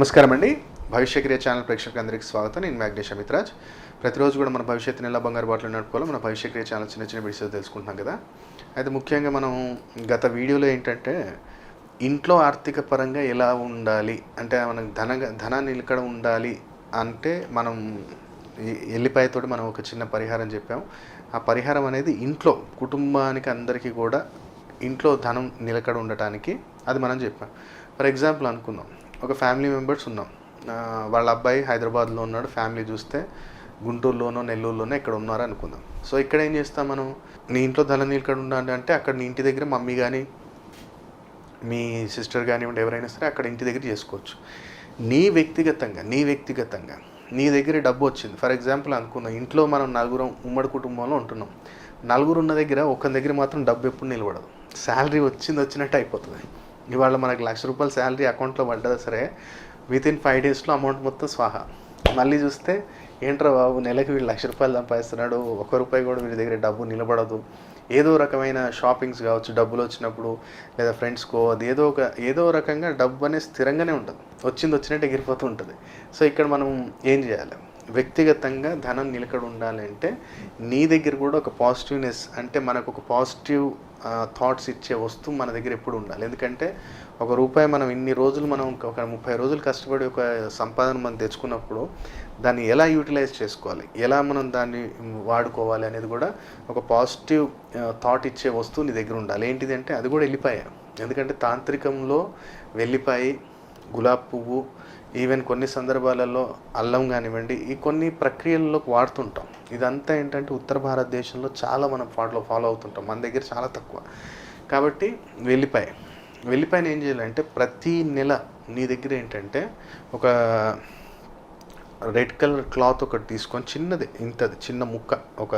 నమస్కారం అండి. భవిష్యక్రియ ఛానల్ ప్రేక్షకులందరికీ స్వాగతం. నేను మ్యాగ్నేష్ అమిత్రాజ్. ప్రతిరోజు కూడా మన భవిష్యత్తుని ఎలా బంగారు బాటలు నడుపుకోవాలి మన భవిష్యక్రియ ఛానల్ చిన్న చిన్న విషయాలు తెలుసుకుంటున్నాం కదా. అయితే ముఖ్యంగా మనం గత వీడియోలో ఏంటంటే ఇంట్లో ఆర్థిక పరంగా ఎలా ఉండాలి? అంటే మనకు ధన ధనాన్ని నిలకడ ఉండాలి? అంటే మనం ఎల్లిపాయతోటి మనం ఒక చిన్న పరిహారం చెప్పాం ఆ పరిహారం అనేది ఇంట్లో కుటుంబానికి అందరికీ కూడా ఇంట్లో ధనం నిలకడ ఉండటానికి అది మనం చెప్పాం. ఫర్ ఎగ్జాంపుల్ అనుకుందాం. ఒక ఫ్యామిలీ మెంబర్స్ ఉన్నాం. వాళ్ళ అబ్బాయి హైదరాబాద్లో ఉన్నాడు. ఫ్యామిలీ చూస్తే గుంటూరులోనో నెల్లూరులోనో ఇక్కడ ఉన్నారు అనుకుందాం. సో ఇక్కడ ఏం చేస్తాం మనం? నీ ఇంట్లో ధనం ఇక్కడ ఉండాలి అంటే అక్కడ నీ ఇంటి దగ్గర మమ్మీ కానీ మీ సిస్టర్ కానివ్వండి ఎవరైనా సరే అక్కడ ఇంటి దగ్గర చేసుకోవచ్చు. నీ వ్యక్తిగతంగా నీ వ్యక్తిగతంగా నీ దగ్గర డబ్బు వచ్చింది. ఫర్ ఎగ్జాంపుల్ అనుకుందాం ఇంట్లో మనం నలుగురం ఉమ్మడి కుటుంబంలో ఉంటున్నాం. నలుగురు ఉన్న దగ్గర ఒక దగ్గర మాత్రం డబ్బు ఎప్పుడు నిలబడదు. శాలరీ వచ్చింది వచ్చినట్టు అయిపోతుంది. ఇవాళ మనకు లక్ష రూపాయలు శాలరీ అకౌంట్లో పడ్డదా సరే విత్ ఇన్ ఫైవ్ డేస్లో అమౌంట్ మొత్తం స్వాహా. మళ్ళీ చూస్తే ఏంట్రా బాబు నెలకి వీళ్ళు లక్ష రూపాయలు సంపాదిస్తున్నాడు ఒక రూపాయి కూడా వీడి దగ్గర డబ్బు నిలబడదు. ఏదో రకమైన షాపింగ్స్ కావచ్చు డబ్బులు వచ్చినప్పుడు లేదా ఫ్రెండ్స్కో అది ఏదో ఒక ఏదో రకంగా డబ్బు అనేది స్థిరంగానే ఉంటుంది. వచ్చింది వచ్చినట్టు ఎగిరిపోతూ ఉంటుంది. సో ఇక్కడ మనం ఏం చేయాలి? వ్యక్తిగతంగా ధనం నిలకడ ఉండాలంటే నీ దగ్గర కూడా ఒక పాజిటివ్నెస్ అంటే మనకు ఒక పాజిటివ్ థాట్స్ ఇచ్చే వస్తువు మన దగ్గర ఎప్పుడు ఉండాలి. ఎందుకంటే ఒక రూపాయి మనం ఇన్ని రోజులు మనం ఒక ముప్పై రోజులు కష్టపడి ఒక సంపాదన మనం తెచ్చుకున్నప్పుడు దాన్ని ఎలా యూటిలైజ్ చేసుకోవాలి? ఎలా మనం దాన్ని వాడుకోవాలి అనేది కూడా ఒక పాజిటివ్ థాట్ ఇచ్చే వస్తువు నీ దగ్గర ఉండాలి. ఏంటిది అంటే అది కూడా వెళ్ళిపాయ ఎందుకంటే తాంత్రికంలో వెళ్ళిపోయి గులాబ్ పువ్వు ఈవెన్ కొన్ని సందర్భాలలో అల్లం కానివ్వండి ఈ కొన్ని ప్రక్రియల్లోకి వాడుతుంటాం. ఇదంతా ఏంటంటే ఉత్తర భారతదేశంలో చాలా మనం ఫాలో ఫాలో అవుతుంటాం. మన దగ్గర చాలా తక్కువ. కాబట్టి వెల్లిపాయ. వెల్లిపాయని ఏం చేయాలంటే ప్రతి నెల నీ దగ్గర ఏంటంటే ఒక రెడ్ కలర్ క్లాత్ ఒకటి తీసుకొని చిన్నది ఇంతది చిన్న ముక్క ఒక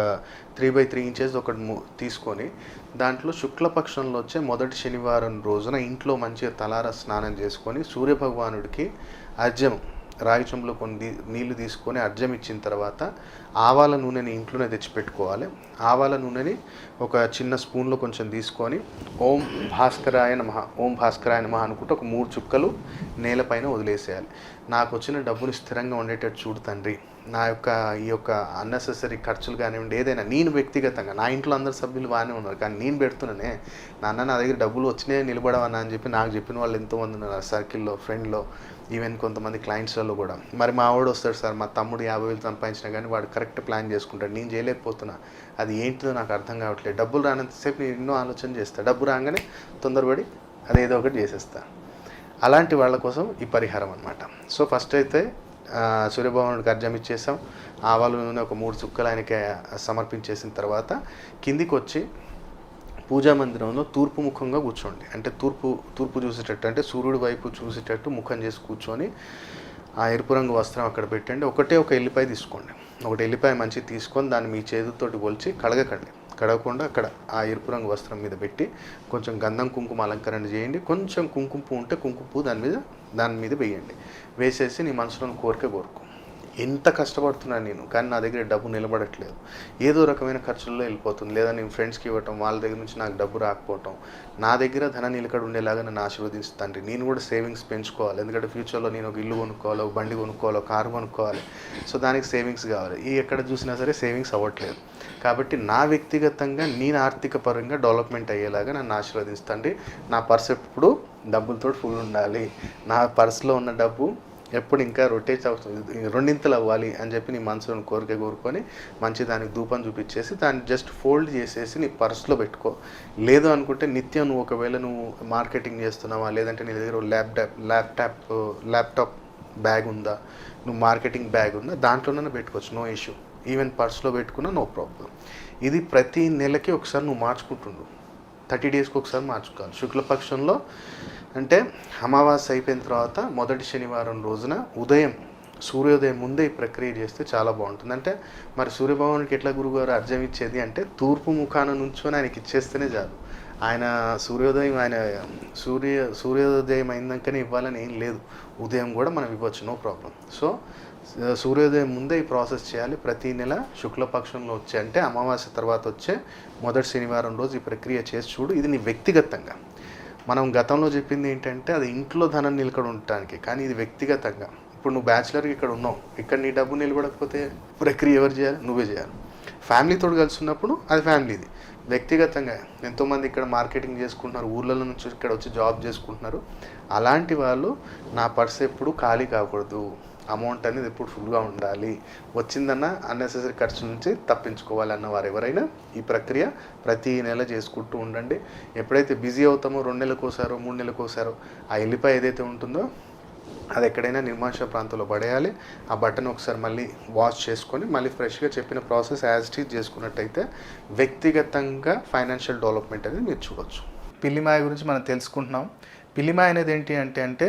త్రీ బై త్రీ ఇంచెస్ ఒకటి ము- తీసుకొని దాంట్లో శుక్లపక్షంలో వచ్చే మొదటి శనివారం రోజున ఇంట్లో మంచిగా తలార స్నానం చేసుకొని సూర్యభగవానుడికి అర్జం రాగి చెంబులో కొన్ని నీళ్ళు తీసుకొని అర్జం ఇచ్చిన తర్వాత ఆవాల నూనెని ఇంట్లోనే తెచ్చిపెట్టుకోవాలి. ఆవాల నూనెని ఒక చిన్న స్పూన్లో కొంచెం తీసుకొని ఓం భాస్కరాయ నమ ఓం భాస్కరాయ నమ అనుకుంటే ఒక మూడు చుక్కలు నేలపైన వదిలేసేయాలి. నాకు వచ్చిన డబ్బుని స్థిరంగా ఉండేటట్టు చూడు తండ్రి. నా యొక్క ఈ యొక్క అన్నెసెసరీ ఖర్చులు కానివ్వండి ఏదైనా నేను వ్యక్తిగతంగా నా ఇంట్లో అందరు సభ్యులు బాగానే ఉన్నారు కానీ నేను పెడుతున్నానే నాన్న నా దగ్గర డబ్బులు వచ్చినాయి నిలబడవన్నా అని చెప్పి నాకు చెప్పిన వాళ్ళు ఎంతోమంది ఉన్నారు సర్కిల్లో ఫ్రెండ్లో ఈవెన్ కొంతమంది క్లయింట్స్లలో కూడా. మరి మా వాడు వస్తాడు సార్ మా తమ్ముడు యాభై వేలు సంపాదించినా కానీ వాడు కరెక్ట్ ప్లాన్ చేసుకుంటాడు నేను చేయలేకపోతున్నా అది ఏంటిదో నాకు అర్థం కావట్లేదు. డబ్బులు రానంతసేపు నేను ఎన్నో ఆలోచన చేస్తా డబ్బు రాగానే తొందరపడి అదేదో ఒకటి చేసేస్తా. అలాంటి వాళ్ళ కోసం ఈ పరిహారం అనమాట సో ఫస్ట్ అయితే సూర్యభగవానుడికి అర్జం ఇచ్చేసాం ఆవాలు నూనె ఒక మూడు చుక్కలు ఆయనకి సమర్పించేసిన తర్వాత కిందికి వచ్చి పూజా మందిరంలో తూర్పు ముఖంగా కూర్చోండి. అంటే తూర్పు తూర్పు చూసేటట్టు అంటే సూర్యుడి వైపు చూసేటట్టు ముఖం చేసి కూర్చొని ఆ ఎరుపు రంగు వస్త్రం అక్కడ పెట్టండి. ఒకటే ఒక ఎల్లిపాయ తీసుకోండి. ఒకటి ఎల్లిపాయ మంచి తీసుకొని దాన్ని మీ చేతితోటి కొలిచి కడగకండి. కడగకుండా అక్కడ ఆ ఎరుపు రంగు వస్త్రం మీద పెట్టి కొంచెం గంధం కుంకుమ అలంకరణ చేయండి. కొంచెం కుంకుమ పువ్వు ఉంటే కుంకుమ పువ్వు దాని మీద దాని మీద వేయండి. వేసేసి నీ మనసులోని కోరిక కోరుకో. ఎంత కష్టపడుతున్నాను నేను కానీ నా దగ్గర డబ్బు నిలబడట్లేదు. ఏదో రకమైన ఖర్చుల్లో వెళ్ళిపోతుంది. లేదా నేను ఫ్రెండ్స్కి ఇవ్వటం వాళ్ళ దగ్గర నుంచి నాకు డబ్బు రాకపోవటం. నా దగ్గర ధన నిలకడ ఉండేలాగా నన్ను ఆశీర్వదిస్తుంది నేను కూడా సేవింగ్స్ పెంచుకోవాలి. ఎందుకంటే ఫ్యూచర్లో నేను ఒక ఇల్లు కొనుక్కోవాలి ఒక బండి కొనుక్కోవాలి కారు కొనుక్కోవాలి. సో దానికి సేవింగ్స్ కావాలి. ఈ ఎక్కడ చూసినా సరే సేవింగ్స్ అవ్వట్లేదు. కాబట్టి నా వ్యక్తిగతంగా నేను ఆర్థిక పరంగా డెవలప్మెంట్ అయ్యేలాగా నన్ను ఆశీర్వదిస్తుంది నా పర్స్ ఎప్పుడు డబ్బులతో ఫుల్ ఉండాలి. నా పర్స్లో ఉన్న డబ్బు ఎప్పుడు ఇంకా రొటేట్ అవుతుంది రెండింతలు అవ్వాలి అని చెప్పి నీ మనసులో కోరిక కోరుకొని మంచి దానికి ధూపం చూపించేసి దాన్ని జస్ట్ ఫోల్డ్ చేసేసి నీ పర్స్లో పెట్టుకో. లేదు అనుకుంటే నిత్యం నువ్వు ఒకవేళ నువ్వు మార్కెటింగ్ చేస్తున్నావా లేదంటే నీ దగ్గర ల్యాప్టాప్ ల్యాప్టాప్ ల్యాప్టాప్ బ్యాగ్ ఉందా నువ్వు మార్కెటింగ్ బ్యాగ్ ఉందా దాంట్లోనే పెట్టుకోవచ్చు. నో ఇష్యూ ఈవెన్ పర్స్లో పెట్టుకున్నా నో ప్రాబ్లం ఇది ప్రతి నెలకి ఒకసారి నువ్వు మార్చుకుంటుండు. థర్టీ డేస్కి ఒకసారి మార్చుకోవాలి. శుక్లపక్షంలో అంటే అమావాస్య అయిపోయిన తర్వాత మొదటి శనివారం రోజున ఉదయం సూర్యోదయం ముందే ఈ ప్రక్రియ చేస్తే చాలా బాగుంటుంది. అంటే మరి సూర్యభగవానికి ఎట్లా గురుగారు అర్జం ఇచ్చేది అంటే తూర్పు ముఖాన నుంచొని ఆయనకి ఇచ్చేస్తేనే చాలు. ఆయన సూర్యోదయం ఆయన సూర్య సూర్యోదయం అయిందాకనే ఇవ్వాలని ఏం లేదు. ఉదయం కూడా మనం ఇవ్వచ్చు నో ప్రాబ్లం. సో సూర్యోదయం ముందే ఈ ప్రాసెస్ చేయాలి. ప్రతి నెల శుక్లపక్షంలో వచ్చే అంటే అమావాస్య తర్వాత వచ్చే మొదటి శనివారం రోజు ఈ ప్రక్రియ చేసి చూడు. ఇది నీ వ్యక్తిగతంగా. మనం గతంలో చెప్పింది ఏంటంటే అది ఇంట్లో ధనం నిలకడ ఉండటానికి కానీ ఇది వ్యక్తిగతంగా. ఇప్పుడు నువ్వు బ్యాచిలర్గా ఇక్కడ ఉన్నావు. ఇక్కడ నీ డబ్బు నిలబడకపోతే ప్రక్రియ ఎవరు చేయాలి? నువ్వే చేయాలి. ఫ్యామిలీతో కలిసి ఉన్నప్పుడు అది ఫ్యామిలీది. వ్యక్తిగతంగా ఎంతోమంది ఇక్కడ మార్కెటింగ్ చేసుకుంటున్నారు ఊర్లలో నుంచి ఇక్కడ వచ్చి జాబ్ చేసుకుంటున్నారు. అలాంటి వాళ్ళు నా పర్స్ ఎప్పుడు ఖాళీ కాకూడదు. అమౌంట్ అనేది ఎప్పుడు ఫుల్గా ఉండాలి వచ్చిందన్న అన్నెసెసరీ ఖర్చు నుంచి తప్పించుకోవాలన్న వారు ఎవరైనా ఈ ప్రక్రియ ప్రతి నెల చేసుకుంటూ ఉండండి. ఎప్పుడైతే బిజీ అవుతామో రెండు నెలలకు ఒకసారో మూడు నెలలకు ఒకసారో ఆ ఎల్లిపాయ ఏదైతే ఉంటుందో అది ఎక్కడైనా నిర్మానుష ప్రాంతంలో పడేయాలి. ఆ బటన్ ఒకసారి మళ్ళీ వాష్ చేసుకొని మళ్ళీ ఫ్రెష్గా చెప్పిన ప్రాసెస్ యాజ్ టీచ్ చేసుకున్నట్టయితే వ్యక్తిగతంగా ఫైనాన్షియల్ డెవలప్మెంట్ అనేది మీరు చూడవచ్చు పిల్లిమాయ గురించి మనం తెలుసుకుంటున్నాం. పిల్లిమాయ అనేది ఏంటి అంటే అంటే